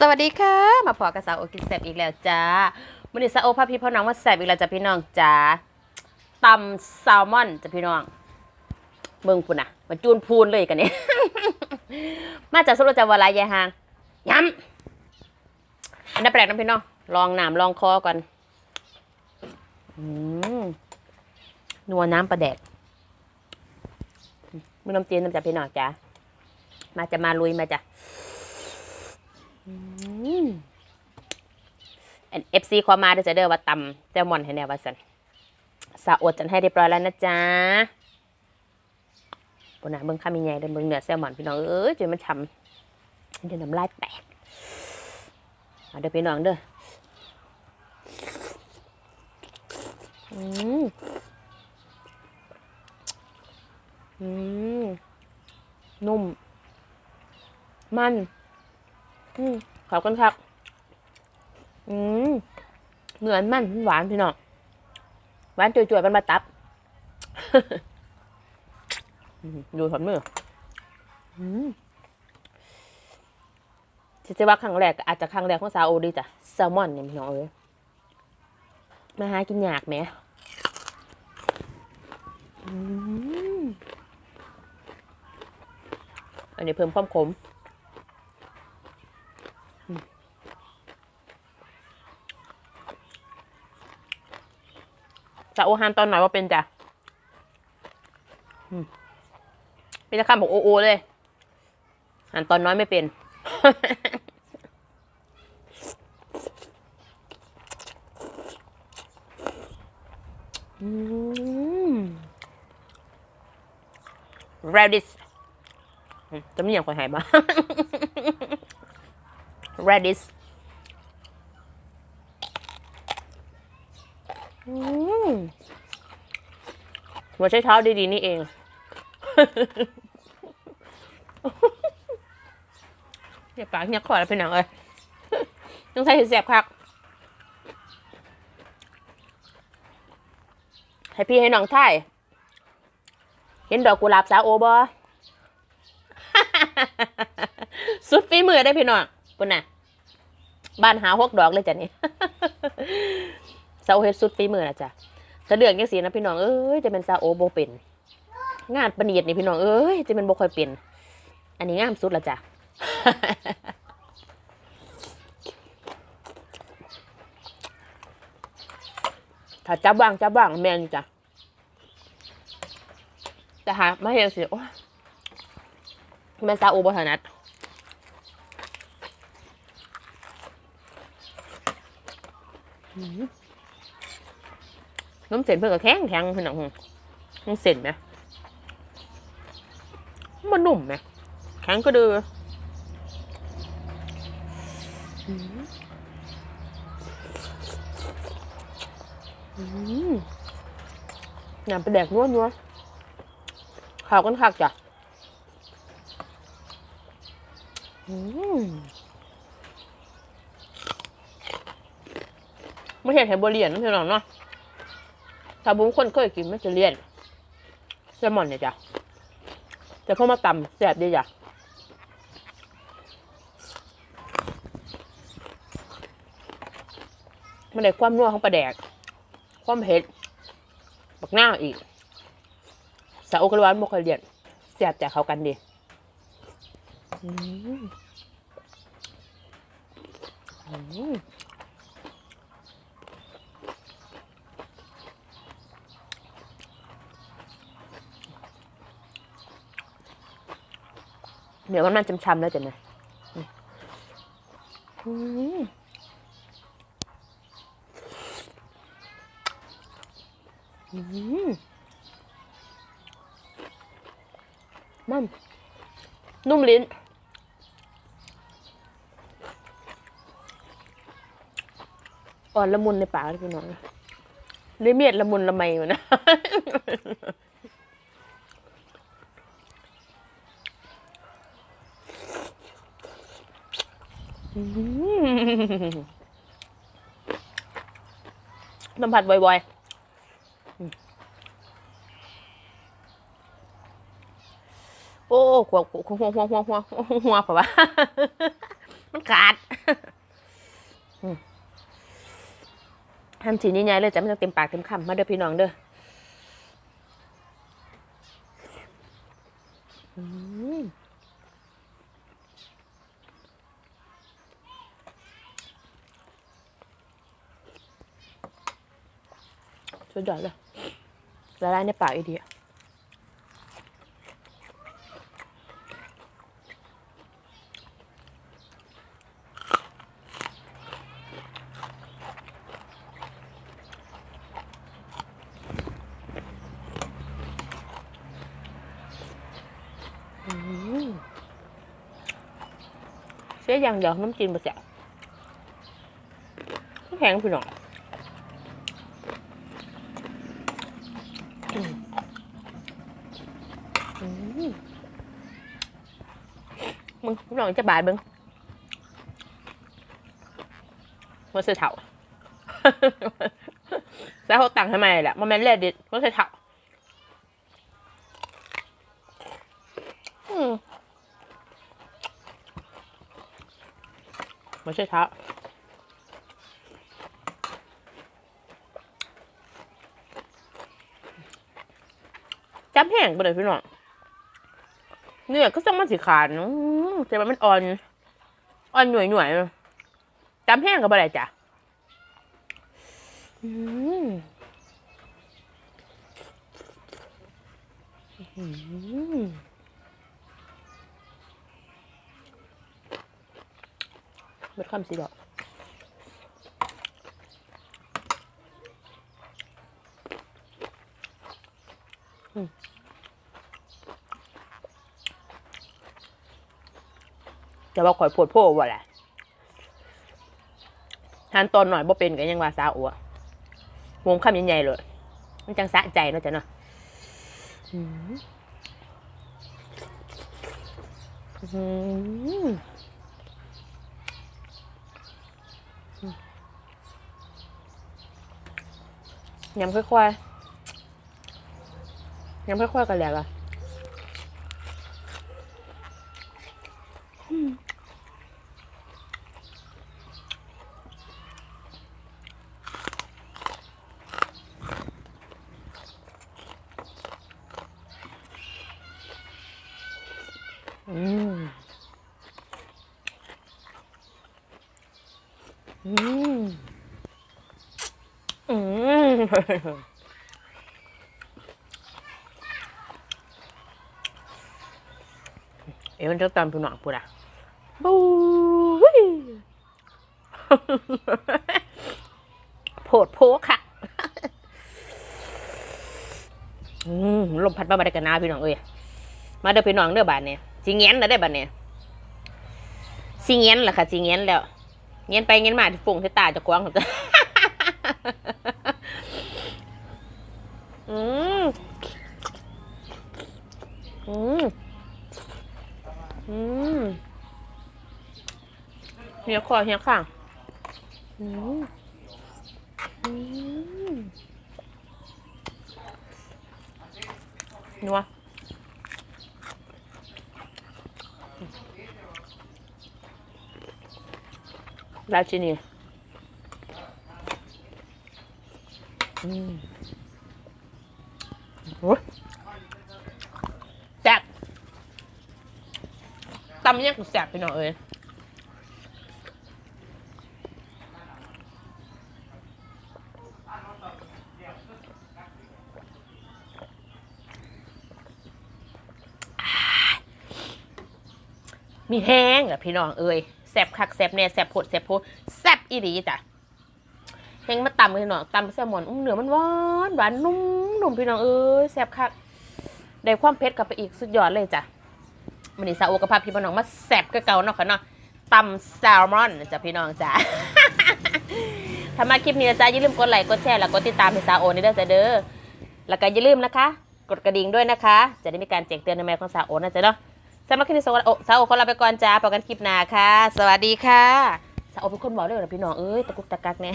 สวัสดีค่ะ มาพอกับสาวโอกินแซบอีกแล้วจ้าวันนี้สาวโอพาพี่พ่อน้องว่าแซบอีกแล้วจ้ะพี่น้องจ้าตำแซลมอนจ้ะพี่น้องเบิ่งพุ่นอะ มาจูนพูนเลยกันเนี่ยมาจากสุรจาวลายายหางย้ำอันนั้นแปลกนะพี่น้องลองน้ำลองคอก่อนอืมนัวน้ำปลาแดกมือน้ำจีนน้ำจ้ะพี่น้องจ้ามาจะมาลุยมาจ้ะอัน เอฟซีขอมาเด้อจะเด้อว่าตำแซลมอนให้แน่ว่าสันสาอดจันให้เรียบร้อยแล้วนะจ๊ะบนหน้าเบิ่งข้ามีใหญ่เด้อเบิ่งเนื้อแซลมอนพี่น้องเอ้ยจนมันฉ่ำเดี๋ยวน้ำลายแตกเอาเด้อพี่น้องเด้ออืมอืมนุ่ม มัน อืม ขอบคุณครับ อืมเหมือนมันหวานพี่น้องหวานจ่ยๆมันมาตับอืมดูถอนมืออืมจะว่าครั้งแรกอาจจะครั้งแรกของซาโอดีจ้ะแซลมอนเนี่ยพี่น้องเอ้ยมาหากินยากไหมอันนี้เพิ่มความขม จะโอฮันตอนไหนว่าเป็นจ้ะมเป็นจะคำบอกโอโอเลยหันตอนน้อยไม่เป็นอืม radish จะไม่อย่างคนหายบ้าง radish อืม หัวใช้เท้าดีๆนี่เองเดี๋ยวปากเนี้ยขอแล้วเป็นหนังเอ้ยต้องใส่เสียบคักให้พี่ให้น้องท่าย เห็นดอกกุหลาบสาวโอบอสุดฝีมือได้พี่น้องปุ่นน่ะ บ้านหาหกดอกเลยจ้ะนี่ซาโอเฮ็ดสุดฝีมือนะจ๊ะ ถ้าเดืองยังสีนะพี่น้องเอ้ยจะเป็นซาโอโบเป็น งานประเนียดนี่พี่น้องเอ้ยจะเป็นโบค่อยเป็น อันนี้งามสุดละจ้ะถ้าจับว่างจับว่างแมนจ้ะแต่หาไม่เห็นสิโอ้แม่นซาโอบถนัดอืม น้ำเส้นเพื่อนก็แข็งแข็งพี่น้องน้ำเส้นไหมมันนุ่มไหมแข็งก็เดืออืมอืมน้ำไปแดกนัวนัวข้าวกันคักจ้ะอืมไม่เห็นเห็นบเรียนนะพี่น้องเนาะ ถ้าบุ้งคนเคยกินมันจะเลี่ยนแซลมอนเนี่ยจ้ะแต่พอมาตำแซ่บดีจ้ะมันได้ความนัวของปลาแดก ความเผ็ดบักหน้าอีก สาโอกระวานบกเคยเลียนแซ่บจากเขากันดีอืมอืม ดี๋ยวมันมันช้ำๆแล้วจะนี่มัน นุ่มลิ้น อ่อนละมุนในปากเลยพี่น้องเลยเมียดละมุนละไมอยู่นะ สัมผัสบ่อยๆ โอ้หัวหัวหัวหัวหัวหัวหัวเปล่าวะมันขาดทำสีนี้ใหญ่เลยจะไม่ต้องเต็มปากเต็มคำมาเด้อพี่น้องเด้อ สุดยอดเลยละลายในปากอีดีเสียอย่างเดียวน้ำจีนบะแสะแข็งพี่น้องอืมอืมมึง พี่น้องจะบาดมึงว่าเสือเถาแล้วเขาตังทำไมแหละมันแม่นแร่ดิว่าเสือเถาไม่ใช่ท้าจับแห้งไปเลยพี่น้อง เนื้อก็ต้องมันสีขาดเนอะแต่ว่ามันอ่อน อ่อนหน่วยหน่วยจับแห้งก็บ่ได้จ้ะอืมอืมเม็ดคำสีดอกอืม จะว่าข่อยโพดโพว่าแหละทานตอนหน่อยบ่เป็นกันยังว่าสาอัววงคำใหญ่ๆเลย มันจังสะใจเนาะจ้ะเนาะยำค่อยๆยำค่อยๆกันแหละละ อืมอืมอืมเอ๋มันจะตามพี่น้องพูดอะบู๊ยโผดโพค่ะอืมลมพัดมาบาได้กันหนาพี่น้องเอ้ยมาเด้อพี่น้องเด้อบานเนี่ย สิเงี้ยนแล้วได้บานเนี่ยสิเงี้ยนล่ะค่ะสิเงี้ยนแล้วเงี้ยนไปเงี้ยนมาที่ปุ่งที่ตาจะกว้างของจ้ะอืมอืมอืมเฮียคอเฮียข้างอืมอืมนัว ราชินีอืมโอ้ยแซ่บตำเนี่ยกูแซ่บไปหน่อยเอ้ยมีแห้งอะพี่น้องเอ้ย แซ่บคักแซ่บแน่แซ่บโพดแซ่บโพดแซ่บอีหลีจ้ะเฮงมาตำพี่น้องตำแซลมอนอุ้มเนื้อมันหวานหวานนุ่มนุ่มพี่น้องเอ้ยแซ่บคักได้ความเผ็ดกลับไปอีกสุดยอดเลยจ้ะมันนี่ซาโอกับพาพี่น้องมาแซ่บก็เก่าเนาะค่ะเนาะตำแซลมอนจ้ะพี่น้องจ้ะถ้ามาคลิปนี้นะจ๊ะอย่าลืมกดไลค์กดแชร์แล้วกดติดตามให้ซาโอนี่เด้อจ้ะเด้อแล้วก็อย่าลืมนะคะ กดกระดิ่งด้วยนะคะ จะได้มีการแจ้งเตือนในแมลของซาโอนะจ๊ะเนาะ สำหรับคลิปนี้ซาโอซาโอขอลาไปก่อนจ้าพบกันคลิปหน้าค่ะ สวัสดีค่ะซาโอเป็นคนบอกเลยนะพี่น้องเอ้ยตะกุกตะกักเนี่ย